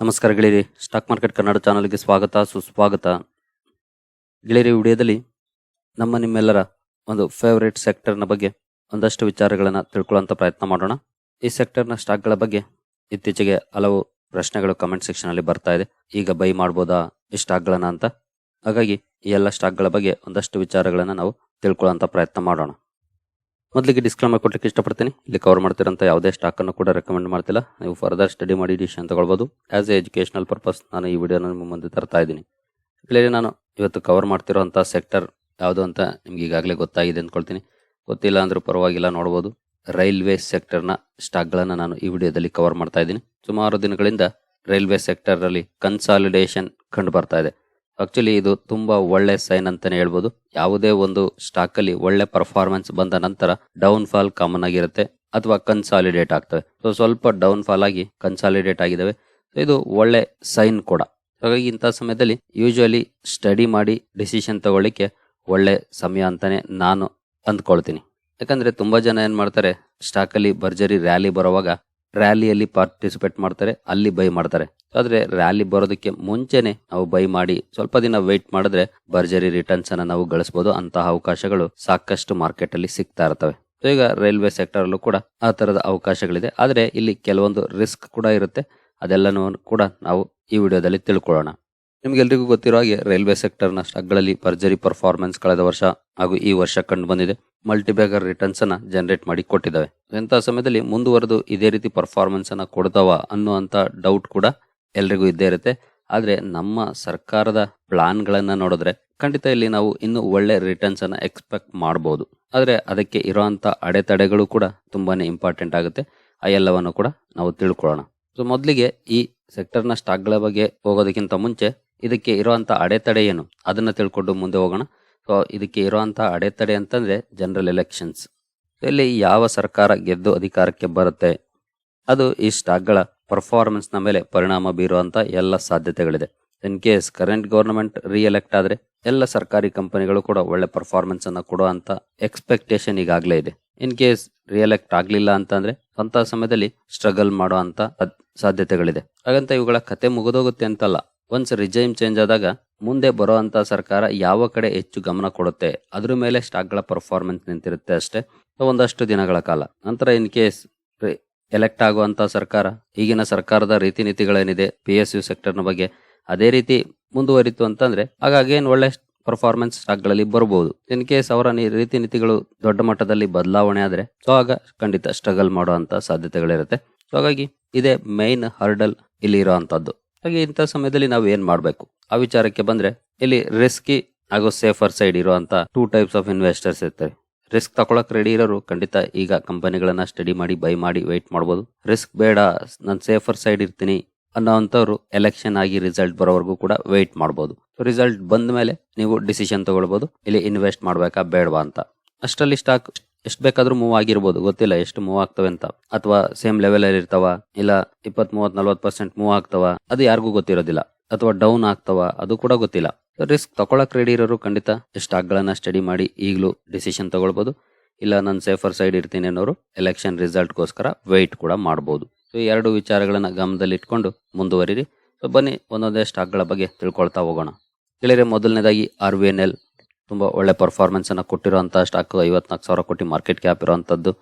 ನಮಸ್ಕಾರ ಗೆಳೆಯರಿ, stock market Kannada ಚಾನಲ್ಗೆ ಸ್ವಾಗತ, ಸುಸ್ವಾಗತ. ಗೆಳೆಯರಿ ವಿಡಿಯೋದಲ್ಲಿ ನಮ್ಮ ನಿಮ್ಮೆಲ್ಲರ ಒಂದು ಫೇವ್ರೇಟ್ ಸೆಕ್ಟರ್ನ ಬಗ್ಗೆ ಒಂದಷ್ಟು ವಿಚಾರಗಳನ್ನು ತಿಳ್ಕೊಳ್ಳೋಂಥ ಪ್ರಯತ್ನ ಮಾಡೋಣ. ಈ ಸೆಕ್ಟರ್ನ ಸ್ಟಾಕ್ಗಳ ಬಗ್ಗೆ ಇತ್ತೀಚೆಗೆ ಹಲವು ಪ್ರಶ್ನೆಗಳು ಕಮೆಂಟ್ ಸೆಕ್ಷನಲ್ಲಿ ಬರ್ತಾ ಇದೆ. ಈಗ ಬೈ ಮಾಡ್ಬೋದಾ, ಈ ಸ್ಟಾಕ್ಗಳನ್ನು ಅಂತ. ಹಾಗಾಗಿ ಈ ಎಲ್ಲ ಸ್ಟಾಕ್ಗಳ ಬಗ್ಗೆ ಒಂದಷ್ಟು ವಿಚಾರಗಳನ್ನು ನಾವು ತಿಳ್ಕೊಳ್ಳೋಂಥ ಪ್ರಯತ್ನ ಮಾಡೋಣ. ಮೊದಲಿಗೆ ಡಿಸ್ಕ್ಲೈಮರ್ ಕೊಟ್ಟಕ್ಕೆ ಇಷ್ಟಪಡ್ತೀನಿ. ಇಲ್ಲಿ ಕವರ್ ಮಾಡ್ತಿರೋಂಥ ಯಾವುದೇ ಸ್ಟಾಕ್ ಅನ್ನು ಕೂಡ ರೆಕಮೆಂಡ್ ಮಾಡ್ತಿಲ್ಲ. ನೀವು ಫರ್ದರ್ ಸ್ಟಡಿ ಮಾಡಿ ಡಿಸಿಷನ್ ತಗೊಳ್ಬೋದು. ಆಸ್ ಎ ಎಜುಕೇಷನಲ್ ಪರ್ಪಸ್ ನಾನು ಈ ವಿಡಿಯೋನ ನಿಮ್ಮ ಮುಂದೆ ತರ್ತಾ ಇದ್ದೀನಿ. ಇಲ್ಲಿ ನಾನು ಇವತ್ತು ಕವರ್ ಮಾಡ್ತಿರೋಂಥ ಸೆಕ್ಟರ್ ಯಾವುದು ಅಂತ ನಿಮ್ಗೆ ಈಗಾಗಲೇ ಗೊತ್ತಾಗಿದೆ ಅಂದ್ಕೊಳ್ತೀನಿ ಗೊತ್ತಿಲ್ಲ ಅಂದರೂ ಪರವಾಗಿಲ್ಲ ನೋಡ್ಬೋದು. ರೈಲ್ವೆ ಸೆಕ್ಟರ್ನ ಸ್ಟಾಕ್ಗಳನ್ನು ನಾನು ಈ ವಿಡಿಯೋದಲ್ಲಿ ಕವರ್ ಮಾಡ್ತಾ ಇದ್ದೀನಿ. ಸುಮಾರು ದಿನಗಳಿಂದ ರೈಲ್ವೆ ಸೆಕ್ಟರಲ್ಲಿ ಕನ್ಸಾಲಿಡೇಷನ್ ಕಂಡು ಬರ್ತಾ ಇದೆ. ಆಕ್ಚುಲಿ ಇದು ತುಂಬಾ ಒಳ್ಳೆ ಸೈನ್ ಅಂತಾನೆ ಹೇಳ್ಬೋದು. ಯಾವುದೇ ಒಂದು ಸ್ಟಾಕ್ ಅಲ್ಲಿ ಒಳ್ಳೆ ಪರ್ಫಾರ್ಮೆನ್ಸ್ ಬಂದ ನಂತರ ಡೌನ್ ಫಾಲ್ ಕಾಮನ್ ಆಗಿರುತ್ತೆ ಅಥವಾ ಕನ್ಸಾಲಿಡೇಟ್ ಆಗ್ತವೆ. ಸೊ ಸ್ವಲ್ಪ ಡೌನ್ ಫಾಲ್ ಆಗಿ ಕನ್ಸಾಲಿಡೇಟ್ ಆಗಿದ್ದಾವೆ ಇದು ಒಳ್ಳೆ ಸೈನ್ ಕೂಡ. ಹಾಗಾಗಿ ಇಂಥ ಸಮಯದಲ್ಲಿ ಯೂಶುವಲಿ ಸ್ಟಡಿ ಮಾಡಿ ಡಿಸಿಷನ್ ತಗೊಳ್ಳಿಕ್ಕೆ ಒಳ್ಳೆ ಸಮಯ ಅಂತಾನೆ ನಾನು ಅಂದ್ಕೊಳ್ತೀನಿ. ಯಾಕಂದ್ರೆ ತುಂಬಾ ಜನ ಏನ್ ಮಾಡ್ತಾರೆ ಸ್ಟಾಕ್ ಅಲ್ಲಿ ಭರ್ಜರಿ ರ್ಯಾಲಿ ಬರುವಾಗ ರ್ಯಾಲಿಯಲ್ಲಿ ಪಾರ್ಟಿಸಿಪೇಟ್ ಮಾಡ್ತಾರೆ, ಅಲ್ಲಿ ಬೈ ಮಾಡ್ತಾರೆ. ಆದ್ರೆ ರ್ಯಾಲಿ ಬರೋದಕ್ಕೆ ಮುಂಚೆನೆ ನಾವು ಬೈ ಮಾಡಿ ಸ್ವಲ್ಪ ದಿನ ವೆಯ್ಟ್ ಮಾಡಿದ್ರೆ ಭರ್ಜರಿ ರಿಟರ್ನ್ಸ್ ಅನ್ನ ನಾವು ಗಳಿಸಬಹುದು ಅಂತಹ ಅವಕಾಶಗಳು ಸಾಕಷ್ಟು ಮಾರ್ಕೆಟ್ ಅಲ್ಲಿ ಸಿಗ್ತಾ ಇರ್ತವೆ. ಈಗ ರೈಲ್ವೆ ಸೆಕ್ಟರ್ ಅಲ್ಲೂ ಕೂಡ ಆ ತರದ ಅವಕಾಶಗಳಿದೆ. ಆದ್ರೆ ಇಲ್ಲಿ ಕೆಲವೊಂದು ರಿಸ್ಕ್ ಕೂಡ ಇರುತ್ತೆ. ಅದೆಲ್ಲನೂ ಕೂಡ ನಾವು ಈ ವಿಡಿಯೋದಲ್ಲಿ ತಿಳ್ಕೊಳ್ಳೋಣ. ನಿಮ್ಗೆಲ್ರಿಗೂ ಗೊತ್ತಿರೋ ಹಾಗೆ ರೈಲ್ವೆ ಸೆಕ್ಟರ್ನ ಸ್ಟಾಕ್ಗಳಲ್ಲಿ ಭರ್ಜರಿ ಪರ್ಫಾರ್ಮೆನ್ಸ್ ಕಳೆದ ವರ್ಷ ಹಾಗೂ ಈ ವರ್ಷ ಕಂಡು ಬಂದಿದೆ. ಮಲ್ಟಿಬ್ಯಾಗರ್ ರಿಟರ್ನ್ಸ್ ಅನ್ನ ಜನರೇಟ್ ಮಾಡಿ ಕೊಟ್ಟಿದ್ದಾವೆ. ಇಂತಹ ಸಮಯದಲ್ಲಿ ಮುಂದುವರೆದು ಇದೇ ರೀತಿ ಪರ್ಫಾರ್ಮೆನ್ಸ್ ಅನ್ನ ಕೊಡ್ತಾವ ಅನ್ನುವಂತ ಡೌಟ್ ಕೂಡ ಎಲ್ರಿಗೂ ಇದ್ದೇ ಇರುತ್ತೆ. ಆದ್ರೆ ನಮ್ಮ ಸರ್ಕಾರದ ಪ್ಲಾನ್ ಗಳನ್ನ ನೋಡಿದ್ರೆ ಖಂಡಿತ ಇಲ್ಲಿ ನಾವು ಇನ್ನು ಒಳ್ಳೆ ರಿಟರ್ನ್ಸ್ ಅನ್ನ ಎಕ್ಸ್ಪೆಕ್ಟ್ ಮಾಡಬಹುದು ಆದ್ರೆ ಅದಕ್ಕೆ ಇರುವಂತ ಅಡೆತಡೆಗಳು ಕೂಡ ತುಂಬಾನೇ ಇಂಪಾರ್ಟೆಂಟ್ ಆಗುತ್ತೆ. ಆ ಎಲ್ಲವನ್ನು ಕೂಡ ನಾವು ತಿಳ್ಕೊಳ್ಳೋಣ. ಸೊ ಮೊದಲಿಗೆ ಈ ಸೆಕ್ಟರ್ನ ಸ್ಟಾಕ್ಗಳ ಬಗ್ಗೆ ಹೋಗೋದಕ್ಕಿಂತ ಮುಂಚೆ ಇದಕ್ಕೆ ಇರುವಂಥ ಅಡೆತಡೆ ಏನು? ಅದನ್ನ ತಿಳ್ಕೊಂಡು ಮುಂದೆ ಹೋಗೋಣ. ಸೊ ಇದಕ್ಕೆ ಇರುವಂಥ ಅಡೆತಡೆ ಅಂತಂದ್ರೆ ಜನರಲ್ ಎಲೆಕ್ಷನ್ಸ್ ಇಲ್ಲಿ ಯಾವ ಸರ್ಕಾರ ಗೆದ್ದು ಅಧಿಕಾರಕ್ಕೆ ಬರುತ್ತೆ? ಅದು ಈ ಸ್ಟಾಕ್ಗಳ ಪರ್ಫಾರ್ಮೆನ್ಸ್ನ ಮೇಲೆ ಪರಿಣಾಮ ಬೀರುವಂಥ ಎಲ್ಲ ಸಾಧ್ಯತೆಗಳಿದೆ. In case current government reelect ಆದ್ರೆ ಎಲ್ಲ ಸರ್ಕಾರಿ ಕಂಪನಿಗಳು ಕೂಡ ಒಳ್ಳೆ ಪರ್ಫಾರ್ಮೆನ್ಸನ್ನು ಕೊಡುವಂತ ಎಕ್ಸ್ಪೆಕ್ಟೇಷನ್ ಈಗಾಗಲೇ ಇದೆ. ಇನ್ ಕೇಸ್ ರಿಯಲೆಕ್ಟ್ ಆಗಲಿಲ್ಲ ಅಂತಂದ್ರೆ ಸ್ವಂತ ಸಮಯದಲ್ಲಿ ಸ್ಟ್ರಗಲ್ ಮಾಡೋ ಅಂಥ ಸಾಧ್ಯತೆಗಳಿದೆ. ಹಾಗಂತ ಇವುಗಳ ಕತೆ ಮುಗಿದೋಗುತ್ತೆ ಅಂತಲ್ಲ. ಒನ್ಸ್ ರಿಜೈಮ್ ಚೇಂಜ್ ಆದಾಗ ಮುಂದೆ ಬರುವಂತ ಸರ್ಕಾರ ಯಾವ ಕಡೆ ಹೆಚ್ಚು ಗಮನ ಕೊಡುತ್ತೆ, ಅದ್ರ ಮೇಲೆ ಸ್ಟಾಕ್ಗಳ ಪರ್ಫಾರ್ಮೆನ್ಸ್ ನಿಂತಿರುತ್ತೆ ಅಷ್ಟೇ. ಒಂದಷ್ಟು ದಿನಗಳ ಕಾಲ. ನಂತರ ಇನ್ ಕೇಸ್ ಎಲೆಕ್ಟ್ ಆಗುವಂತ ಸರ್ಕಾರ, ಈಗಿನ ಸರ್ಕಾರದ ರೀತಿ ನೀತಿಗಳೇನಿದೆ ಪಿ ಎಸ್ ಯು ಸೆಕ್ಟರ್ನ ಬಗ್ಗೆ ಅದೇ ರೀತಿ ಮುಂದುವರಿತು ಅಂತಂದ್ರೆ, ಹಾಗಾಗಿ ಏನು ಒಳ್ಳೆ ಪರ್ಫಾರ್ಮೆನ್ಸ್ ಸ್ಟಾಕ್ಗಳಲ್ಲಿ ಬರಬಹುದು ಇನ್ ಕೇಸ್ ಅವರ ರೀತಿ ನೀತಿಗಳು ದೊಡ್ಡ ಮಟ್ಟದಲ್ಲಿ ಬದಲಾವಣೆ ಆದ್ರೆ ಸೊ ಆಗ ಖಂಡಿತ ಸ್ಟ್ರಗಲ್ ಮಾಡುವಂತ ಸಾಧ್ಯತೆಗಳಿರುತ್ತೆ. ಸೊ ಹಾಗಾಗಿ ಇದೇ ಮೈನ್ ಹರ್ಡಲ್ ಇಲ್ಲಿ ಇರುವಂತದ್ದು. ಹಾಗೆ ಇಂಥ ಸಮಯದಲ್ಲಿ ನಾವು ಏನ್ ಮಾಡ್ಬೇಕು? ಆ ವಿಚಾರಕ್ಕೆ ಬಂದ್ರೆ, ಇಲ್ಲಿ ರಿಸ್ಕಿ ಹಾಗೂ ಸೇಫರ್ ಸೈಡ್ ಇರುವಂತ ಟೂ ಟೈಪ್ಸ್ ಆಫ್ ಇನ್ವೆಸ್ಟರ್ಸ್ ಇರ್ತಾರೆ. ರಿಸ್ಕ್ ತಗೊಳಕ್ ರೆಡಿ ಇರೋರು ಖಂಡಿತ ಈಗ ಕಂಪನಿಗಳನ್ನ ಸ್ಟಡಿ ಮಾಡಿ ಬೈ ಮಾಡಿ ವೇಟ್ ಮಾಡ್ಬೋದು. ರಿಸ್ಕ್ ಬೇಡ, ನಾನು ಸೇಫರ್ ಸೈಡ್ ಇರ್ತೀನಿ ಅನ್ನೋವಂಥವ್ರು ಎಲೆಕ್ಷನ್ ಆಗಿ ರಿಸಲ್ಟ್ ಬರೋವರೆಗೂ ಕೂಡ ವೆಯ್ಟ್ ಮಾಡ್ಬೋದು. ರಿಸಲ್ಟ್ ಬಂದ ಮೇಲೆ ನೀವು ಡಿಸಿಷನ್ ತಗೊಳ್ಬೋದು. ಇಲ್ಲಿ ಇನ್ವೆಸ್ಟ್ ಮಾಡ್ಬೇಕಾ ಬೇಡವಾ ಅಂತ. ಅಷ್ಟರಲ್ಲಿ ಸ್ಟಾಕ್ ಎಷ್ಟು ಬೇಕಾದ್ರೂ ಮೂವ್ ಆಗಿರ್ಬೋದು, ಗೊತ್ತಿಲ್ಲ ಎಷ್ಟು ಮೂವ್ ಆಗ್ತವೆ ಅಂತ. ಅಥವಾ ಸೇಮ್ ಲೆವೆಲ್ ಅಲ್ಲಿ ಇರ್ತಾವ, ಇಲ್ಲ ಇಪ್ಪತ್ ಮೂವತ್ ನಲ್ವತ್ ಪರ್ಸೆಂಟ್ ಮೂವ್ ಆಗ್ತಾವ, ಅದು ಯಾರಿಗೂ ಗೊತ್ತಿರೋದಿಲ್ಲ. ಅಥವಾ ಡೌನ್ ಆಗ್ತಾವ, ಅದು ಕೂಡ ಗೊತ್ತಿಲ್ಲ. ರಿಸ್ಕ್ ತಗೊಳಕ್ ರೆಡಿ ಇರೋರು ಖಂಡಿತ ಸ್ಟಾಕ್ ಗಳನ್ನ ಸ್ಟಡಿ ಮಾಡಿ ಈಗಲೂ ಡಿಸಿಷನ್ ತಗೊಳ್ಬೋದು. ಇಲ್ಲ ನಾನು ಸೇಫರ್ ಸೈಡ್ ಇರ್ತೀನಿ ಅನ್ನೋರು ಎಲೆಕ್ಷನ್ ರಿಸಲ್ಟ್ಗೋಸ್ಕರ ವೆಯ್ಟ್ ಕೂಡ ಮಾಡಬಹುದು ಸೊ ಎರಡು ವಿಚಾರಗಳನ್ನ ಗಮನದಲ್ಲಿ ಇಟ್ಕೊಂಡು ಮುಂದುವರಿರಿ. ಸೊ ಬನ್ನಿ ಒಂದೊಂದೇ ಸ್ಟಾಕ್ಗಳ ಬಗ್ಗೆ ತಿಳ್ಕೊಳ್ತಾ ಹೋಗೋಣ. ಗೆಳೆಯರೆ ಮೊದಲನೇದಾಗಿ ಆರ್ ವಿ ಎನ್ ಎಲ್ ತುಂಬಾ ಒಳ್ಳೆ ಪರ್ಫಾರ್ಮೆನ್ಸನ್ನು ಕೊಟ್ಟಿರುವಂತಹ ಸ್ಟಾಕ್ ಐವತ್ನಾಲ್ಕು ಸಾವಿರ ಕೋಟಿ ಮಾರ್ಕೆಟ್ ಕ್ಯಾಪ್ ಇರುವಂತದ್ದು.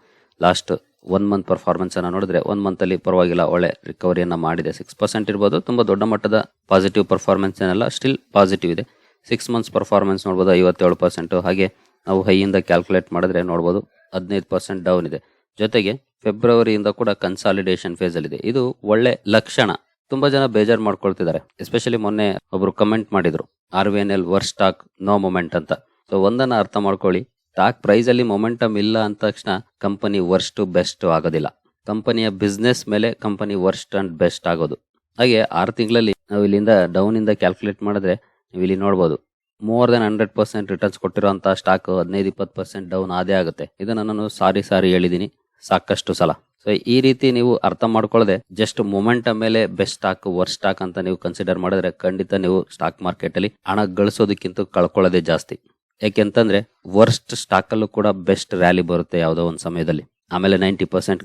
ಲಾಸ್ಟ್ ಒನ್ ಮಂತ್ ಪರ್ಫಾರ್ಮೆನ್ಸನ್ನು ನೋಡಿದ್ರೆ ಒನ್ ಮಂತ್ ಅಲ್ಲಿ ಪರವಾಗಿಲ್ಲ, ಒಳ್ಳೆ ರಿಕವರಿಯನ್ನು ಮಾಡಿದೆ. ಸಿಕ್ಸ್ ಪರ್ಸೆಂಟ್ ಇರ್ಬೋದು, ತುಂಬಾ ದೊಡ್ಡ ಮಟ್ಟದ ಪಾಸಿಟಿವ್ ಪರ್ಫಾರ್ಮೆನ್ಸ್ ಏನಲ್ಲ ಸ್ಟಿಲ್ ಪಾಸಿಟಿವ್ ಇದೆ. ಸಿಕ್ಸ್ ಮಂತ್ಸ್ ಪರ್ಫಾರ್ಮೆನ್ಸ್ ನೋಡ್ಬೋದು, ಐವತ್ತೇಳು ಪರ್ಸೆಂಟು ಹಾಗೆ ನಾವು ಹೈಯಿಂದ ಕ್ಯಾಲ್ಕುಲೇಟ್ ಮಾಡಿದ್ರೆ ನೋಡ್ಬೋದು, ಹದಿನೈದು ಪರ್ಸೆಂಟ್ ಡೌನ್ ಇದೆ. ಜೊತೆಗೆ ಫೆಬ್ರವರಿಯಿಂದ ಕೂಡ ಕನ್ಸಾಲಿಡೇಷನ್ ಫೇಸ್ ಅಲ್ಲಿ ಇದೆ ಇದು ಒಳ್ಳೆ ಲಕ್ಷಣ. ತುಂಬಾ ಜನ ಬೇಜಾರ್ ಮಾಡ್ಕೊಳ್ತಿದ್ದಾರೆ. ಎಸ್ಪೆಷಲಿ ಮೊನ್ನೆ ಒಬ್ರು ಕಮೆಂಟ್ ಮಾಡಿದ್ರು. R V N L versus stock no moment ಅಂತ. ಸೊ ಒಂದನ್ನ ಅರ್ಥ ಮಾಡ್ಕೊಳ್ಳಿ. ಸ್ಟಾಕ್ ಪ್ರೈಸ್ ಅಲ್ಲಿ ಮೊಮೆಂಟಮ್ ಇಲ್ಲ ಅಂದ ತಕ್ಷಣ ಕಂಪನಿ ವರ್ಸ್ಟ್ ಬೆಸ್ಟ್ ಆಗೋದಿಲ್ಲ. ಕಂಪನಿಯ ಬಿಸ್ನೆಸ್ ಮೇಲೆ ಕಂಪನಿ ವರ್ಸ್ಟ್ ಅಂಡ್ ಬೆಸ್ಟ್ ಆಗೋದು. ಹಾಗೆ ಆರು ತಿಂಗಳಲ್ಲಿ ನಾವು ಇಲ್ಲಿಂದ ಡೌನ್ ಇಂದ ಕ್ಯಾಲ್ಕುಲೇಟ್ ಮಾಡಿದ್ರೆ ನೀವು ಇಲ್ಲಿ ನೋಡಬಹುದು more than hundred percent returns ಕೊಟ್ಟಿರುವಂತಹ ಸ್ಟಾಕ್ ಹದಿನೈದು, ಇಪ್ಪತ್ತು ಪರ್ಸೆಂಟ್ ಡೌನ್ ಆದೇ ಆಗುತ್ತೆ. ಇದನ್ನ ನಾನು ಸಾರಿ ಸಾರಿ ಹೇಳಿದ್ದೀನಿ ಸಾಕಷ್ಟು ಸಲ. ಸೊ ಈ ರೀತಿ ನೀವು ಅರ್ಥ ಮಾಡ್ಕೊಳ್ಳದೆ ಜಸ್ಟ್ ಮೊಮೆಂಟ್ ಮೇಲೆ ಬೆಸ್ಟ್ ಸ್ಟಾಕ್ ವರ್ಸ್ಟ್ ಸ್ಟಾಕ್ ಅಂತ ನೀವು ಕನ್ಸಿಡರ್ ಮಾಡಿದ್ರೆ ಖಂಡಿತ ನೀವು ಸ್ಟಾಕ್ ಮಾರ್ಕೆಟ್ ಅಲ್ಲಿ ಹಣ ಗಳಿಸೋದಕ್ಕಿಂತ ಕಳ್ಕೊಳ್ಳೋದೇ ಜಾಸ್ತಿ. ಯಾಕೆಂತಂದ್ರೆ ವರ್ಸ್ಟ್ ಸ್ಟಾಕ್ ಅಲ್ಲೂ ಕೂಡ ಬೆಸ್ಟ್ ರ್ಯಾಲಿ ಬರುತ್ತೆ ಯಾವುದೋ ಒಂದು ಸಮಯದಲ್ಲಿ. ಆಮೇಲೆ ನೈಂಟಿ ಪರ್ಸೆಂಟ್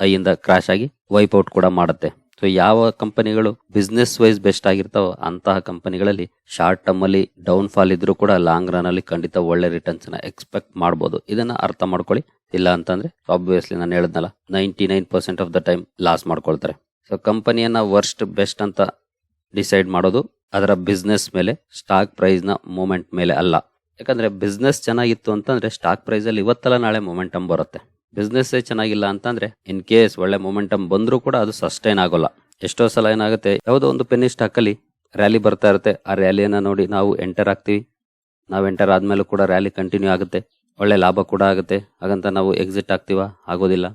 ಐಯಿಂದ ಕ್ರಾಶ್ ಆಗಿ ವೈಪ್ ಔಟ್ ಕೂಡ ಮಾಡುತ್ತೆ. ಸೊ ಯಾವ ಕಂಪನಿಗಳು ಬಿಸ್ನೆಸ್ ವೈಸ್ ಬೆಸ್ಟ್ ಆಗಿರ್ತಾವೋ ಅಂತಹ ಕಂಪನಿಗಳಲ್ಲಿ ಶಾರ್ಟ್ ಟರ್ಮ್ ಅಲ್ಲಿ ಡೌನ್ ಫಾಲ್ ಇದ್ರೂ ಕೂಡ ಲಾಂಗ್ ರನ್ ಅಲ್ಲಿ ಖಂಡಿತ ಒಳ್ಳೆ ರಿಟರ್ನ್ಸ್ನ ಎಕ್ಸ್ಪೆಕ್ಟ್ ಮಾಡಬಹುದು ಇದನ್ನ ಅರ್ಥ ಮಾಡ್ಕೊಳ್ಳಿ. ಇಲ್ಲ ಅಂತಂದ್ರೆ ಆಬ್ವಿಯಸ್ಲಿ ನಾನು ಹೇಳಿದ್ನಲ್ಲ ninety nine percent of the time loss ಮಾಡ್ಕೊಳ್ತಾರೆ ಸೊ ಕಂಪನಿಯನ್ನ ವರ್ಸ್ಟ್ ಬೆಸ್ಟ್ ಅಂತ ಡಿಸೈಡ್ ಮಾಡೋದು ಅದರ ಬಿಸ್ನೆಸ್ ಮೇಲೆ ಸ್ಟಾಕ್ ಪ್ರೈಸ್ನ ಮೂಮೆಂಟ್ ಮೇಲೆ ಅಲ್ಲ. ಯಾಕಂದ್ರೆ ಬಿಸ್ನೆಸ್ ಚೆನ್ನಾಗಿತ್ತು ಅಂತಂದ್ರೆ ಸ್ಟಾಕ್ ಪ್ರೈಸ್ ಅಲ್ಲಿ ಇವತ್ತಲ್ಲ ನಾಳೆ ಮೊಮೆಂಟಮ್ ಬರುತ್ತೆ. ಬಿಸ್ನೆಸ್ ಚೆನ್ನಾಗಿಲ್ಲ ಅಂತಂದ್ರೆ ಇನ್ ಕೇಸ್ ಒಳ್ಳೆ ಮೊಮೆಂಟಮ್ ಬಂದರೂ ಕೂಡ ಅದು ಸಸ್ಟೈನ್ ಆಗೋಲ್ಲ. ಎಷ್ಟೋ ಸಲ ಏನಾಗುತ್ತೆ, ಯಾವುದೋ ಒಂದು ಪೆನ್ನಿ ಸ್ಟಾಕಲ್ಲಿ ರ್ಯಾಲಿ ಬರ್ತಾ ಇರುತ್ತೆ, ಆ ರ್ಯಾಲಿಯನ್ನ ನೋಡಿ ನಾವು ಎಂಟರ್ ಆಗ್ತೀವಿ. ನಾವು ಎಂಟರ್ ಆದ್ಮೇಲೂ ಕೂಡ ರ್ಯಾಲಿ ಕಂಟಿನ್ಯೂ ಆಗುತ್ತೆ. ಒಳ್ಳೆ ಲಾಭ ಕೂಡ ಆಗುತ್ತೆ. ಹಾಗಂತ ನಾವು ಎಕ್ಸಿಟ್ ಆಗ್ತೀವ? ಆಗೋದಿಲ್ಲ.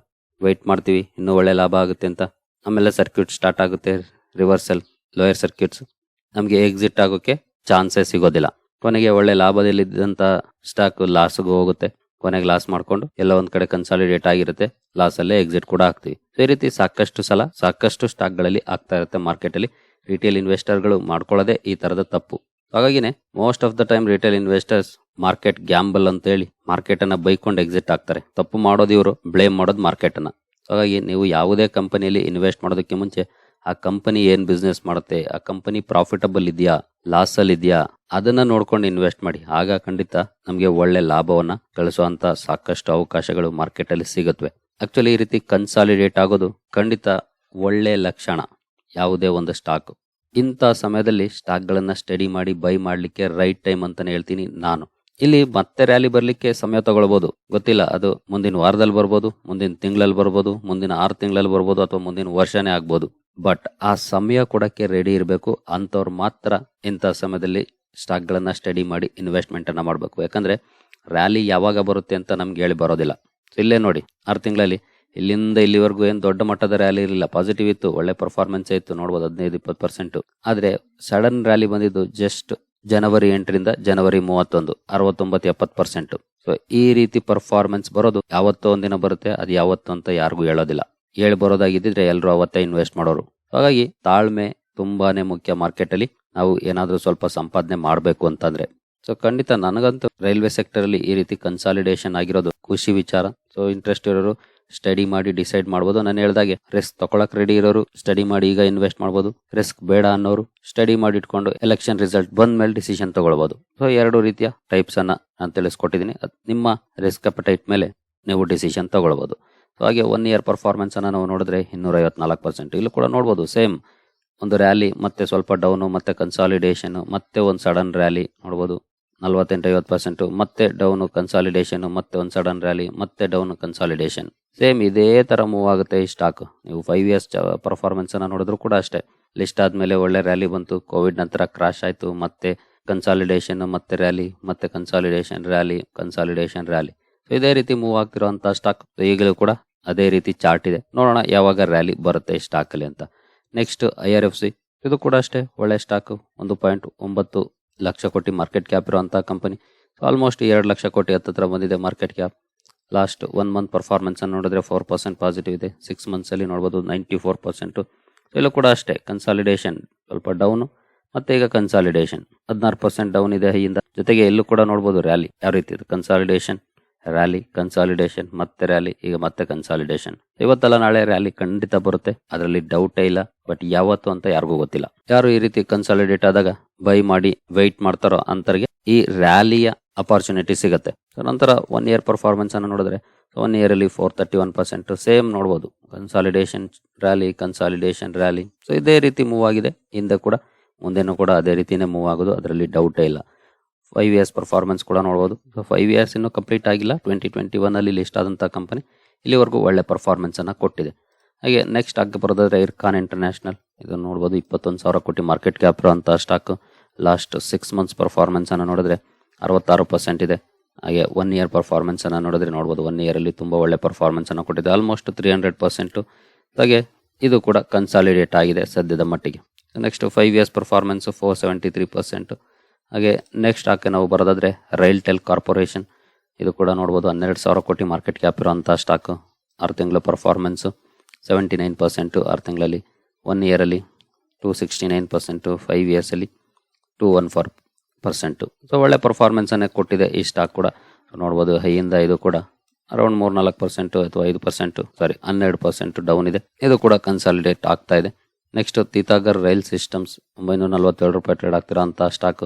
ವೆಯ್ಟ್ ಮಾಡ್ತೀವಿ, ಇನ್ನೂ ಒಳ್ಳೆ ಲಾಭ ಆಗುತ್ತೆ ಅಂತ. ಆಮೇಲೆ ಸರ್ಕ್ಯೂಟ್ ಸ್ಟಾರ್ಟ್ ಆಗುತ್ತೆ ರಿವರ್ಸಲ್ ಲೋಯರ್ ಸರ್ಕ್ಯೂಟ್ಸ್ ನಮಗೆ ಎಕ್ಸಿಟ್ ಆಗೋಕೆ ಚಾನ್ಸೇ ಸಿಗೋದಿಲ್ಲ. ಕೊನೆಗೆ ಒಳ್ಳೆ ಲಾಭದಲ್ಲಿದ್ದಂಥ ಸ್ಟಾಕ್ ಲಾಸ್ಗೂ ಹೋಗುತ್ತೆ. ಕೊನೆಗೆ ಲಾಸ್ ಮಾಡ್ಕೊಂಡು ಎಲ್ಲ ಒಂದ್ ಕಡೆ ಕನ್ಸಾಲಿಡೇಟ್ ಆಗಿರುತ್ತೆ. ಲಾಸ್ ಅಲ್ಲೇ ಎಕ್ಸಿಟ್ ಕೂಡ ಆಗ್ತೀವಿ ಈ ರೀತಿ ಸಾಕಷ್ಟು ಸಲ, ಸಾಕಷ್ಟು ಸ್ಟಾಕ್ಗಳಲ್ಲಿ ಆಗ್ತಾ ಇರುತ್ತೆ ಮಾರ್ಕೆಟ್ ಅಲ್ಲಿ. ರಿಟೇಲ್ ಇನ್ವೆಸ್ಟರ್ಗಳು ಮಾಡ್ಕೊಳ್ಳೋದೇ ಈ ತರದ ತಪ್ಪು. ಹಾಗಾಗಿನೇ most of the time retail investors market gamble ಅಂತ ಹೇಳಿ ಮಾರ್ಕೆಟ್ ಅನ್ನ ಬೈಕೊಂಡು ಎಕ್ಸಿಟ್ ಆಗ್ತಾರೆ. ತಪ್ಪು ಮಾಡೋದು ಇವರು ಬ್ಲೇಮ್ ಮಾಡೋದು ಮಾರ್ಕೆಟ್ ಅನ್ನ. ಹಾಗಾಗಿ ನೀವು ಯಾವುದೇ ಕಂಪನಿಯಲ್ಲಿ ಇನ್ವೆಸ್ಟ್ ಮಾಡೋದಕ್ಕೆ ಮುಂಚೆ ಆ ಕಂಪನಿ ಏನ್ ಬಿಸ್ನೆಸ್ ಮಾಡುತ್ತೆ, ಆ ಕಂಪನಿ ಪ್ರಾಫಿಟಬಲ್ ಇದೆಯಾ ಲಾಸ್ ಅಲ್ಲಿ ಇದೆಯಾ, ಅದನ್ನ ನೋಡ್ಕೊಂಡು ಇನ್ವೆಸ್ಟ್ ಮಾಡಿ. ಆಗ ಖಂಡಿತ ನಮಗೆ ಒಳ್ಳೆ ಲಾಭವನ್ನ ಗಳಿಸುವಂತ ಸಾಕಷ್ಟು ಅವಕಾಶಗಳು ಮಾರ್ಕೆಟ್ ಅಲ್ಲಿ ಸಿಗುತ್ತವೆ ಆಕ್ಚುಲಿ ಈ ರೀತಿ ಕನ್ಸಾಲಿಡೇಟ್ ಆಗೋದು ಖಂಡಿತ ಒಳ್ಳೆ ಲಕ್ಷಣ, ಯಾವುದೇ ಒಂದು ಸ್ಟಾಕ್ ಇಂಥ ಸಮಯದಲ್ಲಿ ಸ್ಟಾಕ್ ಗಳನ್ನ ಸ್ಟಡಿ ಮಾಡಿ ಬೈ ಮಾಡ್ಲಿಕ್ಕೆ ರೈಟ್ ಟೈಮ್ ಅಂತಾನೆ ಹೇಳ್ತೀನಿ ನಾನು. ಇಲ್ಲಿ ಮತ್ತೆ ರ್ಯಾಲಿ ಬರಲಿಕ್ಕೆ ಸಮಯ ತಗೊಳ್ಬಹುದು ಗೊತ್ತಿಲ್ಲ, ಅದು ಮುಂದಿನ ವಾರದಲ್ಲಿ ಬರ್ಬೋದು, ಮುಂದಿನ ತಿಂಗಳಲ್ಲಿ ಬರ್ಬೋದು, ಮುಂದಿನ ಆರು ತಿಂಗಳಲ್ಲಿ ಬರ್ಬೋದು, ಅಥವಾ ಮುಂದಿನ ವರ್ಷನೇ ಆಗ್ಬೋದು. ಬಟ್ ಆ ಸಮಯ ಕೊಡಕ್ಕೆ ರೆಡಿ ಇರಬೇಕು. ಅಂಥವ್ರು ಮಾತ್ರ ಇಂಥ ಸಮಯದಲ್ಲಿ ಸ್ಟಾಕ್ಗಳನ್ನು ಸ್ಟಡಿ ಮಾಡಿ ಇನ್ವೆಸ್ಟ್ಮೆಂಟನ್ನು ಮಾಡಬೇಕು. ಯಾಕಂದರೆ ರ್ಯಾಲಿ ಯಾವಾಗ ಬರುತ್ತೆ ಅಂತ ನಮ್ಗೆ ಹೇಳಿ ಬರೋದಿಲ್ಲ. ಇಲ್ಲೇ ನೋಡಿ, ಆರು ತಿಂಗಳಲ್ಲಿ ಇಲ್ಲಿಂದ ಇಲ್ಲಿವರೆಗೂ ಏನು ದೊಡ್ಡ ಮಟ್ಟದ ರ್ಯಾಲಿ ಇರಲಿಲ್ಲ. ಪಾಸಿಟಿವ್ ಇತ್ತು, ಒಳ್ಳೆ ಪರ್ಫಾರ್ಮೆನ್ಸ್ ಇತ್ತು, ನೋಡ್ಬೋದು ಹದಿನೈದು, ಇಪ್ಪತ್ತು ಪರ್ಸೆಂಟು ಆದರೆ ಸಡನ್ ರ್ಯಾಲಿ ಬಂದಿದ್ದು ಜಸ್ಟ್ ಜನವರಿ ಎಂಟರಿಂದ ಜನವರಿ ಮೂವತ್ತೊಂದು, ಅರವತ್ತೊಂಬತ್ತು, ಎಪ್ಪತ್ತು ಪರ್ಸೆಂಟು ಸೊ ಈ ರೀತಿ ಪರ್ಫಾರ್ಮೆನ್ಸ್ ಬರೋದು ಯಾವತ್ತೋ ಒಂದಿನ ಬರುತ್ತೆ, ಅದು ಯಾವತ್ತು ಅಂತ ಯಾರಿಗೂ ಹೇಳೋದಿಲ್ಲ. ಹೇಳಿ ಬರೋದಾಗಿದ್ದಿದ್ರೆ ಎಲ್ಲರೂ ಅವತ್ತೇ ಇನ್ವೆಸ್ಟ್ ಮಾಡೋರು. ಹಾಗಾಗಿ ತಾಳ್ಮೆ ತುಂಬಾನೇ ಮುಖ್ಯ ಮಾರ್ಕೆಟಲ್ಲಿ. ನಾವು ಏನಾದರೂ ಸ್ವಲ್ಪ ಸಂಪಾದನೆ ಮಾಡಬೇಕು ಅಂತಂದ್ರೆ. ಸೊ ಖಂಡಿತ ನನಗಂತೂ ರೈಲ್ವೆ ಸೆಕ್ಟರ್ ಅಲ್ಲಿ ಈ ರೀತಿ ಕನ್ಸಾಲಿಡೇಷನ್ ಆಗಿರೋದು ಖುಷಿ ವಿಚಾರ. ಸೊ ಇಂಟ್ರೆಸ್ಟ್ ಇರೋರು ಸ್ಟಡಿ ಮಾಡಿ ಡಿಸೈಡ್ ಮಾಡ್ಬೋದು. ನಾನು ಹೇಳ್ದಾಗೆ ರಿಸ್ಕ್ ತಗೊಳಕ್ ರೆಡಿ ಇರೋರು ಸ್ಟಡಿ ಮಾಡಿ ಈಗ ಇನ್ವೆಸ್ಟ್ ಮಾಡ್ಬೋದು. ರಿಸ್ಕ್ ಬೇಡ ಅನ್ನೋರು ಸ್ಟಡಿ ಮಾಡಿ ಇಟ್ಕೊಂಡು ಎಲೆಕ್ಷನ್ ರಿಸಲ್ಟ್ ಬಂದ ಮೇಲೆ ಡಿಸಿಷನ್ ತಗೊಳ್ಬೋದು. ಸೊ ಎರಡು ರೀತಿಯ ಟೈಪ್ಸ್ ಅನ್ನ ನಾನು ತಿಳಿಸ್ಕೊಟ್ಟಿದ್ದೀನಿ. ಅದು ನಿಮ್ಮ ರಿಸ್ಕ್ ಅಪಟೈಟ್ ಮೇಲೆ ನೀವು ಡಿಸಿಷನ್ ತಗೊಳ್ಬಹುದು ಸೊ ಹಾಗೆ ಒನ್ ಇಯರ್ ಪರ್ಫಾರ್ಮೆನ್ಸನ್ನು ನಾವು ನೋಡಿದ್ರೆ ಇನ್ನೂರ ಐವತ್ನಾಲ್ಕು ಪರ್ಸೆಂಟ್ ಇಲ್ಲೂ ಕೂಡ ನೋಡ್ಬೋದು ಸೇಮ್ ಒಂದು ರ್ಯಾಲಿ ಮತ್ತೆ ಸ್ವಲ್ಪ ಡೌನು ಮತ್ತೆ ಕನ್ಸಾಲಿಡೇಷನು ಮತ್ತೆ ಒಂದು ಸಡನ್ ರ್ಯಾಲಿ ನೋಡ್ಬೋದು. ನಲ್ವತ್ತೆಂಟು ಐವತ್ತು ಪರ್ಸೆಂಟು ಮತ್ತೆ ಡೌನು ಕನ್ಸಾಲಿಡೇಷನು ಮತ್ತೆ ಒಂದು ಸಡನ್ ರ್ಯಾಲಿ ಮತ್ತೆ ಡೌನ್ ಕನ್ಸಾಲಿಡೇಷನ್ ಸೇಮ್ ಇದೇ ತರ ಮೂವ್ ಆಗುತ್ತೆ ಈ ಸ್ಟಾಕ್ ನೀವು ಫೈವ್ ಇಯರ್ಸ್ ಪರ್ಫಾರ್ಮೆನ್ಸ್ ಅನ್ನ ನೋಡಿದ್ರು ಕೂಡ ಅಷ್ಟೇ. ಲಿಸ್ಟ್ ಆದ್ಮೇಲೆ ಒಳ್ಳೆ ರ್ಯಾಲಿ ಬಂತು ಕೋವಿಡ್ ನಂತರ ಕ್ರಾಶ್ ಆಯ್ತು, ಮತ್ತೆ ಕನ್ಸಾಲಿಡೇಷನ್ ಮತ್ತೆ ರ್ಯಾಲಿ ಮತ್ತೆ ಕನ್ಸಾಲಿಡೇಷನ್ ರ್ಯಾಲಿ ಕನ್ಸಾಲಿಡೇಷನ್ ರ್ಯಾಲಿ ಇದೇ ರೀತಿ ಮೂವ್ ಆಗ್ತಿರುವಂತಹ ಸ್ಟಾಕ್ ಈಗಲೂ ಕೂಡ ಅದೇ ರೀತಿ ಚಾರ್ಟ್ ಇದೆ. ನೋಡೋಣ ಯಾವಾಗ ರ್ಯಾಲಿ ಬರುತ್ತೆ ಸ್ಟಾಕ್ ಅಲ್ಲಿ ಅಂತ. Next I R F C ಇದು ಕೂಡ ಅಷ್ಟೇ ಒಳ್ಳೆ ಸ್ಟಾಕ್ ಒಂದು ಪಾಯಿಂಟ್ ಒಂಬತ್ತು ಲಕ್ಷ ಕೋಟಿ ಮಾರ್ಕೆಟ್ ಕ್ಯಾಪ್ ಇರುವಂತಹ ಕಂಪನಿ ಆಲ್ಮೋಸ್ಟ್ ಎರಡು ಲಕ್ಷ ಕೋಟಿ ಹತ್ತತ್ರ ಬಂದಿದೆ market cap last one month performance ಅನ್ನು ನೋಡಿದ್ರೆ ಫೋರ್ ಪರ್ಸೆಂಟ್ ಪಾಸಿಟಿವ್ ಇದೆ. ಸಿಕ್ಸ್ ಮಂತ್ಸ್ ಅಲ್ಲಿ ನೋಡಬಹುದು ನೈಂಟಿ ಫೋರ್ ಪರ್ಸೆಂಟ್ ಇಲ್ಲೂ ಕೂಡ ಅಷ್ಟೇ ಕನ್ಸಾಲಿಡೇಷನ್ ಸ್ವಲ್ಪ ಡೌನ್ ಮತ್ತೆ ಈಗ ಕನ್ಸಾಲಿಡೇಷನ್ ಹದಿನಾರು ಪರ್ಸೆಂಟ್ ಡೌನ್ ಇದೆ ಹೈಯಿಂದ. ಜೊತೆಗೆ ಎಲ್ಲೂ ಕೂಡ ನೋಡಬಹುದು ರ್ಯಾಲಿ ಯಾವ ರೀತಿ ಇದೆ? ಕನ್ಸಾಲಿಡೇಷನ್ ರ್ಯಾಲಿ ಕನ್ಸಾಲಿಡೇಷನ್ ಮತ್ತೆ ರ್ಯಾಲಿ ಈಗ ಮತ್ತೆ ಕನ್ಸಾಲಿಡೇಷನ್ ಇವತ್ತಲ್ಲ ನಾಳೆ ರ್ಯಾಲಿ ಖಂಡಿತ ಬರುತ್ತೆ. ಅದರಲ್ಲಿ ಡೌಟೇ ಇಲ್ಲ ಬಟ್ ಯಾವತ್ತು ಅಂತ ಯಾರಿಗೂ ಗೊತ್ತಿಲ್ಲ. ಯಾರು ಈ ರೀತಿ ಕನ್ಸಾಲಿಡೇಟ್ ಆದಾಗ ಬೈ ಮಾಡಿ ವೆಯ್ಟ್ ಮಾಡ್ತಾರೋ ಅಂತರಿಗೆ ಈ ರ್ಯಾಲಿಯ ಅಪಾರ್ಚುನಿಟಿ ಸಿಗುತ್ತೆ. ನಂತರ ಒನ್ ಇಯರ್ ಪರ್ಫಾರ್ಮೆನ್ಸ್ ಅನ್ನು ನೋಡಿದ್ರೆ ಒನ್ ಇಯರ್ ಅಲ್ಲಿ four thirty one percent same ನೋಡಬಹುದು consolidation rally consolidation rally so ಇದೇ ರೀತಿ ಮೂವ್ ಆಗಿದೆ. ಹಿಂದೆ ಕೂಡ, ಮುಂದೇನು ಕೂಡ ಅದೇ ರೀತಿನೇ ಮೂವ್ ಆಗೋದು. ಅದರಲ್ಲಿ ಡೌಟೇ ಇಲ್ಲ. ಫೈವ್ ಇಯರ್ಸ್ ಪರ್ಫಾರ್ಮೆನ್ಸ್ ಕೂಡ ನೋಡ್ಬೋದು. ಸೊ ಫೈವ್ ಇಯರ್ಸ್ ಇನ್ನೂ ಕಂಪ್ಲೀಟ್ ಆಗಿಲ್ಲ. ಟ್ವೆಂಟಿ ಟ್ವೆಂಟಿ ಒನ್ ಅಲ್ಲಿ ಲಿಸ್ಟ್ ಆದಂಥ ಕಂಪನಿ ಇಲ್ಲಿವರೆಗೂ ಒಳ್ಳೆ ಪರ್ಫಾರ್ಮೆನ್ಸನ್ನು ಕೊಟ್ಟಿದೆ. ಹಾಗೆ ನೆಕ್ಸ್ಟ್ ಆಗಿ ಬರೋದಾದ್ರೆ ಇರ್ಕಾನ್ ಇಂಟರ್ನ್ಯಾಷನಲ್ ಇದನ್ನು ನೋಡ್ಬೋದು ಇಪ್ಪತ್ತೊಂದು ಸಾವಿರ ಕೋಟಿ ಮಾರ್ಕೆಟ್ ಕ್ಯಾಪ್ ಅಂತ ಸ್ಟಾಕ್ ಲಾಸ್ಟ್ ಸಿಕ್ಸ್ ಮಂತ್ಸ್ ಪರ್ಫಾರ್ಮೆನ್ಸನ್ನು ನೋಡಿದ್ರೆ ಅರವತ್ತಾರು ಪರ್ಸೆಂಟ್ ಇದೆ. ಹಾಗೆ ಒನ್ ಇಯರ್ ಪರ್ಫಾರ್ಮೆನ್ಸನ್ನು ನೋಡಿದ್ರೆ ನೋಡ್ಬೋದು ಒನ್ ಇಯರಲ್ಲಿ ತುಂಬಾ ಒಳ್ಳೆ ಪರ್ಫಾರ್ಮೆನ್ಸನ್ನು ಕೊಟ್ಟಿದೆ. ಆಲ್ಮೋಸ್ಟ್ ತ್ರೀ ಹಂಡ್ರೆಡ್ ಪರ್ಸೆಂಟು ಹಾಗೆ ಇದು ಕೂಡ ಕನ್ಸಾಲಿಡೇಟ್ ಆಗಿದೆ ಸದ್ಯದ ಮಟ್ಟಿಗೆ. Next five years performance four seventy three percent ಹಾಗೆ ನೆಕ್ಸ್ಟ್ ಹಾಕಿ ನಾವು ಬರೋದಾದರೆ ರೈಲ್ ಟೆಲ್ ಕಾರ್ಪೊರೇಷನ್ ಇದು ಕೂಡ ನೋಡ್ಬೋದು ಹನ್ನೆರಡು ಸಾವಿರ ಕೋಟಿ ಮಾರ್ಕೆಟ್ ಕ್ಯಾಪ್ ಇರುವಂಥ ಸ್ಟಾಕು ಆರು ತಿಂಗಳ ಪರ್ಫಾರ್ಮೆನ್ಸು ಸೆವೆಂಟಿ ನೈನ್ ಪರ್ಸೆಂಟು ಆರು ತಿಂಗಳಲ್ಲಿ one ಇಯರಲ್ಲಿ two sixty nine percent five ಇಯರ್ಸಲ್ಲಿ two one four percent so ಒಳ್ಳೆ ಪರ್ಫಾರ್ಮೆನ್ಸನ್ನೇ ಕೊಟ್ಟಿದೆ ಈ ಸ್ಟಾಕ್ ಕೂಡ. ನೋಡ್ಬೋದು ಹೈಯಿಂದ ಇದು ಕೂಡ ಅರೌಂಡ್ ಮೂರು ನಾಲ್ಕು ಪರ್ಸೆಂಟು ಅಥವಾ ಐದು ಪರ್ಸೆಂಟು ಸಾರಿ ಹನ್ನೆರಡು ಪರ್ಸೆಂಟು ಡೌನ್ ಇದೆ. ಇದು ಕೂಡ ಕನ್ಸಾಲಿಡೇಟ್ ಆಗ್ತಾ ಇದೆ. ನೆಕ್ಸ್ಟ್ ತೀತಾಗರ್ ರೈಲ್ ಸಿಸ್ಟಮ್ಸ್ ಒಂಬೈನೂರ ನಲ್ವತ್ತೇಳು ರೂಪಾಯಿ ಟ್ರೇಡ್ ಆಗ್ತಿರೋ ಅಂಥ ಸ್ಟಾಕ್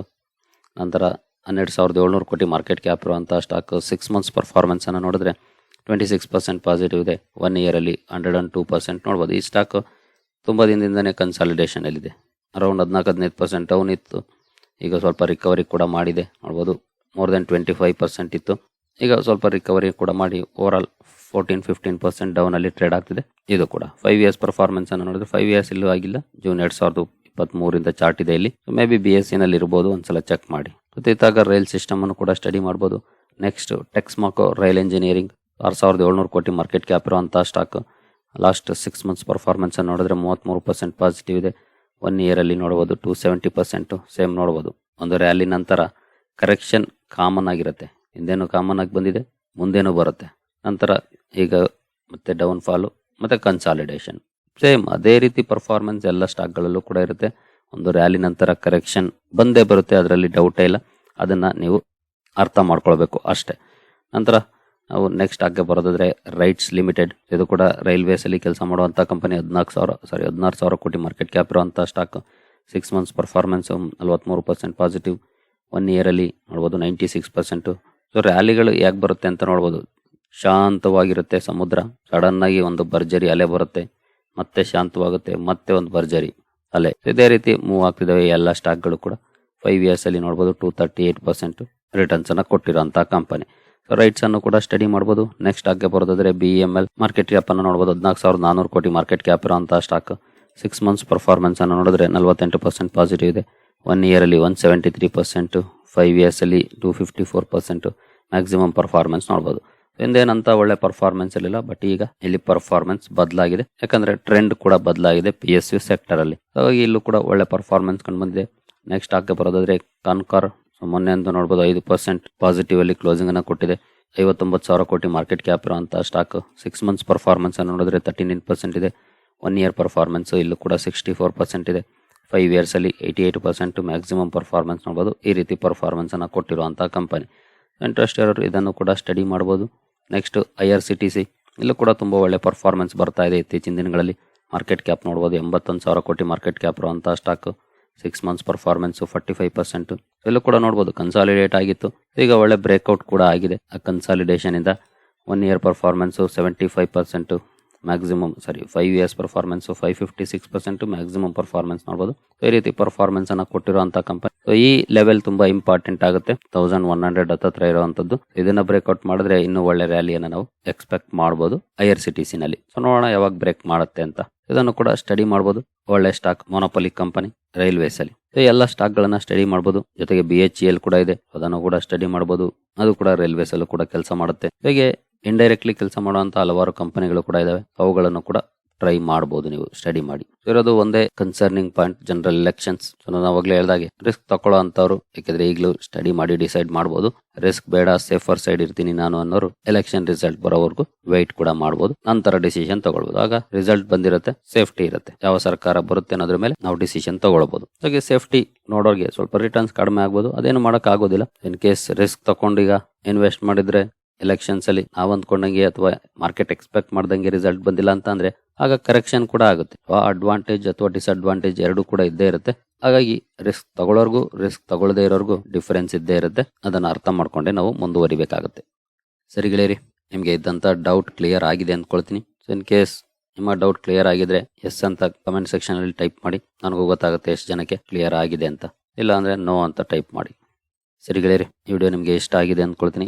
ನಂತರ ಹನ್ನೆರಡು ಸಾವಿರದ ಏಳ್ನೂರು ಕೋಟಿ ಮಾರ್ಕೆಟ್ ಕ್ಯಾಪ್ ಇರುವಂಥ ಸ್ಟಾಕ್ ಸಿಕ್ಸ್ ಮಂತ್ಸ್ ಪರ್ಫಾರ್ಮೆನ್ಸನ್ನು ನೋಡಿದ್ರೆ ಟ್ವೆಂಟಿ ಸಿಕ್ಸ್ ಪರ್ಸೆಂಟ್ ಪಾಸಿಟಿವ್ ಇದೆ. ಒನ್ ಇಯರಲ್ಲಿ ಹಂಡ್ರೆಡ್ ಆ್ಯಂಡ್ ಟೂ ಪರ್ಸೆಂಟ್ ನೋಡ್ಬೋದು. ಈ ಸ್ಟಾಕ್ ತುಂಬ ದಿನದಿಂದನೇ ಕನ್ಸಾಲಿಡೇಷನಲ್ಲಿದೆ ಅರೌಂಡ್ ಹದಿನಾಲ್ಕು ಹದಿನೈದು ಪರ್ಸೆಂಟ್ ಡೌನ್ ಇತ್ತು. ಈಗ ಸ್ವಲ್ಪ ರಿಕವರಿ ಕೂಡ ಮಾಡಿದೆ. ನೋಡ್ಬೋದು more than twenty five percent ಇತ್ತು. ಈಗ ಸ್ವಲ್ಪ ರಿಕವರಿ ಕೂಡ ಮಾಡಿ over all fourteen fifteen percent ಡೌನಲ್ಲಿ trade ಆಗ್ತಿದೆ. ಇದು ಕೂಡ ಫೈವ್ ಇಯರ್ಸ್ ಪರ್ಫಾರ್ಮೆನ್ಸನ್ನು ನೋಡಿದ್ರೆ ಫೈವ್ ಇಯರ್ಸ್ ಇಲ್ಲೂ ಆಗಿಲ್ಲ. ಜೂನ್ ಎರಡು ಸಾವಿರದ ಇಪ್ಪತ್ತ್ಮೂರಿಂದ ಚಾರ್ಟ್ ಇದೆ ಇಲ್ಲಿ. ಮೇ ಬಿ ಬಿ ಎಸ್ ಸಿನಲ್ಲಿ ಇರ್ಬೋದು, ಒಂದ್ಸಲ ಚೆಕ್ ಮಾಡಿ. ಇತ್ತಾಗ ರೈಲ್ ಸಿಸ್ಟಮ್ ಅನ್ನು ಕೂಡ ಸ್ಟಡಿ ಮಾಡ್ಬೋದು. ನೆಕ್ಸ್ಟ್ ಟೆಕ್ಸ್ಮಾಕೋ ರೈಲ್ ಇಂಜಿನಿಯರಿಂಗ್ ಆರು ಸಾವಿರದ ಏಳ್ನೂರು ಕೋಟಿ ಮಾರ್ಕೆಟ್ ಕ್ಯಾಪ್ ಅಂತ stock last six months performance ನೋಡಿದ್ರೆ ಮೂವತ್ತ್ಮೂರು ಪರ್ಸೆಂಟ್ ಪಾಸಿಟಿವ್ ಇದೆ. ಒನ್ ಇಯರಲ್ಲಿ ನೋಡ್ಬೋದು ಟು ಸೆವೆಂಟಿ ಪರ್ಸೆಂಟು ಸೇಮ್ ನೋಡ್ಬೋದು. ಒಂದು ರ್ಯಾಲಿ ನಂತರ ಕರೆಕ್ಷನ್ ಕಾಮನ್ ಆಗಿರುತ್ತೆ. ಹಿಂದೇನು ಕಾಮನ್ ಆಗಿ ಬಂದಿದೆ, ಮುಂದೇನೂ ಬರುತ್ತೆ. ನಂತರ ಈಗ ಮತ್ತೆ ಡೌನ್ ಫಾಲು ಮತ್ತೆ ಕನ್ಸಾಲಿಡೇಷನ್ ಸೇಮ್ ಅದೇ ರೀತಿ ಪರ್ಫಾರ್ಮೆನ್ಸ್ ಎಲ್ಲ ಸ್ಟಾಕ್ಗಳಲ್ಲೂ ಕೂಡ ಇರುತ್ತೆ. ಒಂದು ರ್ಯಾಲಿ ನಂತರ ಕರೆಕ್ಷನ್ ಬಂದೇ ಬರುತ್ತೆ, ಅದರಲ್ಲಿ ಡೌಟೇ ಇಲ್ಲ. ಅದನ್ನು ನೀವು ಅರ್ಥ ಮಾಡ್ಕೊಳ್ಬೇಕು ಅಷ್ಟೇ. ನಂತರ ನಾವು ನೆಕ್ಸ್ಟ್ ಹಾಗೆ ಬರೋದಾದ್ರೆ ರೈಟ್ಸ್ ಲಿಮಿಟೆಡ್ ಇದು ಕೂಡ ರೈಲ್ವೇಸಲ್ಲಿ ಕೆಲಸ ಮಾಡುವಂಥ ಕಂಪನಿ ಹದಿನಾಲ್ಕು ಸಾವಿರ ಸಾರಿ ಹದಿನಾರು ಸಾವಿರ ಕೋಟಿ ಮಾರ್ಕೆಟ್ ಕ್ಯಾಪ್ ಇರುವಂಥ ಸ್ಟಾಕ್ ಸಿಕ್ಸ್ ಮಂತ್ಸ್ ಪರ್ಫಾರ್ಮೆನ್ಸ್ ನಲ್ವತ್ತ್ಮೂರು ಪರ್ಸೆಂಟ್ ಪಾಸಿಟಿವ್ ಒನ್ ಇಯರಲ್ಲಿ ನೋಡ್ಬೋದು ನೈಂಟಿ ಸಿಕ್ಸ್ ಪರ್ಸೆಂಟು ಸೊ ರ್ಯಾಲಿಗಳು ಯಾಕೆ ಬರುತ್ತೆ ಅಂತ ನೋಡ್ಬೋದು. ಶಾಂತವಾಗಿರುತ್ತೆ ಸಮುದ್ರ. ಸಡನ್ನಾಗಿ ಒಂದು ಭರ್ಜರಿ ಅಲೆ ಬರುತ್ತೆ. ಮತ್ತೆ ಶಾಂತವಾಗುತ್ತೆ, ಮತ್ತೆ ಒಂದು ಭರ್ಜರಿ ಅಲ್ಲೇ ಇದೇ ರೀತಿ ಮೂವ್ ಆಗ್ತಿದ್ದಾವೆ ಎಲ್ಲ ಸ್ಟಾಕ್ಗಳು ಕೂಡ. ಫೈವ್ ಇಯರ್ಸ್ ಅಲ್ಲಿ ನೋಡ್ಬೋದು two thirty eight percent returns ಅನ್ನ ಕೊಟ್ಟಿರೋಂಥ ಕಂಪನಿ ಸೊ ರೈಟ್ಸ್ ಅನ್ನು ಕೂಡ ಸ್ಟಡಿ ಮಾಡ್ಬೋದು. ನೆಕ್ಸ್ಟ್ ಆಗಿ ಬರೋದಾದ್ರೆ B M L market cap ಅನ್ನು ನೋಡ್ಬೋದು. ಹದಿನಾಲ್ಕು ಸಾವಿರದ ನಾನೂರು ಕೋಟಿ ಮಾರ್ಕೆಟ್ ಕ್ಯಾಪ್ ಇರುವಂತಹ ಸ್ಟಾಕ್ ಸಿಕ್ಸ್ ಮಂತ್ಸ್ ಪರ್ಫಾರ್ಮೆನ್ಸ್ ಅನ್ನು ನೋಡಿದ್ರೆ ನಲವತ್ತೆಂಟು ಪರ್ಸೆಂಟ್ ಪಾಸಿಟಿವ್ ಇದೆ. One ಇಯರಲ್ಲಿ one seventy three percent five ಇಯರ್ಸಲ್ಲಿ two fifty four percent maximum performance ನೋಡ್ಬೋದು. ಹಿಂದೇನಂತ ಒಳ್ಳೆ ಪರ್ಫಾರ್ಮೆನ್ಸ್ ಇರಲಿಲ್ಲ ಬಟ್ ಈಗ ಇಲ್ಲಿ ಪರ್ಫಾರ್ಮೆನ್ಸ್ ಬದಲಾಗಿದೆ. ಯಾಕಂದ್ರೆ ಟ್ರೆಂಡ್ ಕೂಡ ಬದಲಾಗಿದೆ ಪಿ ಎಸ್ ಯು ಸೆಕ್ಟರ್ ಅಲ್ಲಿ. ಹಾಗಾಗಿ ಇಲ್ಲೂ ಕೂಡ ಒಳ್ಳೆ ಪರ್ಫಾರ್ಮೆನ್ಸ್ ಕಂಡು ಬಂದಿದೆ. ನೆಕ್ಸ್ಟ್ ಹಾಕಿ ಬರೋದಾದ್ರೆ ಕಾನ್ಕಾರ್ ಮೊನ್ನೆ ಅಂತ ನೋಡಬಹುದು ಐದು ಪರ್ಸೆಂಟ್ ಪಾಸಿಟಿವ್ ಅಲ್ಲಿ ಕ್ಲೋಸಿಂಗ್ ಅನ್ನ ಕೊಟ್ಟಿದೆ. ಐವತ್ತೊಂಬತ್ತು ಸಾವಿರ ಕೋಟಿ ಮಾರ್ಕೆಟ್ ಕ್ಯಾಪ್ ಇರುವಂತಹ ಸ್ಟಾಕ್ ಸಿಕ್ಸ್ ಮಂತ್ಸ್ ಪರ್ಫಾರ್ಮೆನ್ಸ್ ಅನ್ನು ನೋಡಿದ್ರೆ ತರ್ಟಿ ನೈನ್ ಪರ್ಸೆಂಟ್ ಇದೆ. ಒನ್ ಇಯರ್ ಪರ್ಫಾರ್ಮೆನ್ಸ್ ಇಲ್ಲೂ ಕೂಡ ಸಿಕ್ಸ್ಟಿ ಫೋರ್ ಪರ್ಸೆಂಟ್ ಇದೆ. ಫೈವ್ ಇಯರ್ಸ್ ಅಲ್ಲಿ eighty eight percent maximum performance ನೋಡಬಹುದು ಈ ರೀತಿ ಪರ್ಫಾರ್ಮೆನ್ಸ್ ಅನ್ನ ಕೊಟ್ಟಿರುವಂತಹ ಕಂಪನಿ ಇಂಟ್ರೆಸ್ಟ್ ಇರೋರು ಇದನ್ನು ಕೂಡ ಸ್ಟಡಿ ಮಾಡ್ಬೋದು. Next I R C T C ಇಲ್ಲೂ ಕೂಡ ತುಂಬ ಒಳ್ಳೆ ಪರ್ಫಾರ್ಮೆನ್ಸ್ ಬರ್ತಾ ಇದೆ ಇತ್ತೀಚಿನ ದಿನಗಳಲ್ಲಿ. ಮಾರ್ಕೆಟ್ ಕ್ಯಾಪ್ ನೋಡ್ಬೋದು, ಎಂಬತ್ತೊಂದು ಸಾವಿರ ಕೋಟಿ ಮಾರ್ಕೆಟ್ ಕ್ಯಾಪ್ ಇರುವಂಥ stock six months performance forty five percent ಇಲ್ಲೂ ಕೂಡ ನೋಡ್ಬೋದು ಕನ್ಸಾಲಿಡೇಟ್ ಆಗಿತ್ತು. ಈಗ ಒಳ್ಳೆ ಬ್ರೇಕ್ಔಟ್ ಕೂಡ ಆಗಿದೆ ಆ ಕನ್ಸಾಲಿಡೇಷನಿಂದ one year performance seventy five percent maximum sorry five years performance five fifty six percent maximum performance ನೋಡಬಹುದು ಈ ರೀತಿ ಪರ್ಫಾರ್ಮೆನ್ಸ್ ಅನ್ನ ಕೊಟ್ಟಿರುವಂತ ಕಂಪನಿ ಈ ಲೆವೆಲ್ ತುಂಬಾ ಇಂಪಾರ್ಟೆಂಟ್ ಆಗುತ್ತೆ. ತೌಸಂಡ್ ಒನ್ ಹಂಡ್ರೆಡ್ ಹತ್ತತ್ರ ಇರುವಂತದ್ದು. ಇದನ್ನ ಬ್ರೇಕ್ಔಟ್ ಮಾಡಿದ್ರೆ ಇನ್ನೂ ಒಳ್ಳೆ ರ್ಯಾಲಿಯನ್ನು ನಾವು ಎಕ್ಸ್ಪೆಕ್ಟ್ ಮಾಡಬಹುದು I R C T C ನಲ್ಲಿ. ಸೊ ನೋಡೋಣ ಯಾವಾಗ ಬ್ರೇಕ್ ಮಾಡುತ್ತೆ ಅಂತ. ಇದನ್ನು ಕೂಡ ಸ್ಟಡಿ ಮಾಡಬಹುದು ಒಳ್ಳೆ ಸ್ಟಾಕ್ ಮೊನೋಪಲಿ ಕಂಪನಿ ರೈಲ್ವೇಸ್ ಅಲ್ಲಿ. ಎಲ್ಲ ಸ್ಟಾಕ್ ಗಳನ್ನ ಸ್ಟಡಿ ಮಾಡಬಹುದು ಜೊತೆಗೆ ಬಿ ಎಚ್ ಎಲ್ ಕೂಡ ಇದೆ. ಅದನ್ನು ಕೂಡ ಸ್ಟಡಿ ಮಾಡಬಹುದು ಅದು ಕೂಡ ರೈಲ್ವೇಸ್ ಅಲ್ಲೂ ಕೂಡ ಕೆಲಸ ಮಾಡುತ್ತೆ. ಹೀಗೆ ಇಂಡೈರೆಕ್ಟ್ಲಿ ಕೆಲಸ ಮಾಡುವಂತ ಹಲವಾರು ಕಂಪನಿಗಳು ಕೂಡ ಇದಾವೆ. ಅವುಗಳನ್ನು ಕೂಡ ಟ್ರೈ ಮಾಡಬಹುದು ನೀವು ಸ್ಟಡಿ ಮಾಡಿ. ಇರೋದು ಒಂದೇ ಕನ್ಸರ್ನಿಂಗ್ ಪಾಯಿಂಟ್ ಜನರಲ್ ಎಲೆಕ್ಷನ್ಸ್ ನಾನು ಅವಾಗಲೇ ಹೇಳ್ದಾಗೆ ರಿಸ್ಕ್ ತಗೊಳ್ಳೋ ಅಂತವ್ರು ಯಾಕಂದ್ರೆ ಈಗಲೂ ಸ್ಟಡಿ ಮಾಡಿ ಡಿಸೈಡ್ ಮಾಡಬಹುದು ರಿಸ್ಕ್ ಬೇಡ ಸೇಫರ್ ಸೈಡ್ ಇರ್ತೀನಿ ನಾನು ಅನ್ನೋರು ಎಲೆಕ್ಷನ್ ರಿಸಲ್ಟ್ ಬರೋವರೆಗೂ ವೆಯ್ಟ್ ಕೂಡ ಮಾಡಬಹುದು ನಂತರ ಡಿಸಿಷನ್ ತಗೊಳ್ಬಹುದು ಆಗ ರಿಸಲ್ಟ್ ಬಂದಿರುತ್ತೆ ಸೇಫ್ಟಿ ಇರುತ್ತೆ. ಯಾವ ಸರ್ಕಾರ ಬರುತ್ತೆ ಅನ್ನೋದ್ರ ಮೇಲೆ ನಾವು ಡಿಸಿಷನ್ ತಗೊಳ್ಬಹುದು ಹಾಗೆ ಸೇಫ್ಟಿ ನೋಡೋರಿಗೆ ಸ್ವಲ್ಪ ರಿಟರ್ನ್ಸ್ ಕಡಿಮೆ ಆಗ್ಬೋದು. ಅದೇನು ಮಾಡಕ್ ಆಗೋದಿಲ್ಲ ಇನ್ ಕೇಸ್ ರಿಸ್ಕ್ ತಗೊಂಡೀಗ ಇನ್ವೆಸ್ಟ್ ಮಾಡಿದ್ರೆ ಎಲೆಕ್ಷನ್ಸ್ ಅಲ್ಲಿ ನಾವು ಅಂದ್ಕೊಂಡಂಗೆ ಅಥವಾ ಮಾರ್ಕೆಟ್ ಎಕ್ಸ್ಪೆಕ್ಟ್ ಮಾಡ್ದಂಗೆ ರಿಸಲ್ಟ್ ಬಂದಿಲ್ಲ ಅಂತ ಅಂದ್ರೆ ಆಗ ಕರೆಕ್ಷನ್ ಕೂಡ ಆಗುತ್ತೆ. ಅಡ್ವಾಂಟೇಜ್ ಅಥವಾ ಡಿಸ್ಅಡ್ವಾಂಟೇಜ್ ಎರಡೂ ಕೂಡ ಇದ್ದೇ ಇರುತ್ತೆ. ಹಾಗಾಗಿ ರಿಸ್ಕ್ ತಗೊಳ್ಳೋರ್ಗು ರಿಸ್ಕ್ ತಗೊಳ್ಳದೇ ಇರೋರ್ಗು ಡಿಫರೆನ್ಸ್ ಇದ್ದೇ ಇರುತ್ತೆ. ಅದನ್ನು ಅರ್ಥ ಮಾಡ್ಕೊಂಡೆ ನಾವು ಮುಂದುವರಿಬೇಕಾಗುತ್ತೆ. ಸರಿ ಗೆಳೆಯರಿ, ನಿಮ್ಗೆ ಇದ್ದಂತ ಡೌಟ್ ಕ್ಲಿಯರ್ ಆಗಿದೆ ಅಂದ್ಕೊಳ್ತೀನಿ. ಇನ್ ಕೇಸ್ ನಿಮ್ಮ ಡೌಟ್ ಕ್ಲಿಯರ್ ಆಗಿದ್ರೆ ಎಸ್ ಅಂತ ಕಮೆಂಟ್ ಸೆಕ್ಷನ್ ಅಲ್ಲಿ ಟೈಪ್ ಮಾಡಿ. ನನಗೂ ಗೊತ್ತಾಗುತ್ತೆ ಎಷ್ಟು ಜನಕ್ಕೆ ಕ್ಲಿಯರ್ ಆಗಿದೆ ಅಂತ. ಇಲ್ಲ ಅಂದ್ರೆ ನೋ ಅಂತ ಟೈಪ್ ಮಾಡಿ. ಸರಿ ಗೆಳೆಯರಿ, ಈ ವಿಡಿಯೋ ನಿಮಗೆ ಇಷ್ಟ ಆಗಿದೆ ಅಂದ್ಕೊಳ್ತೀನಿ.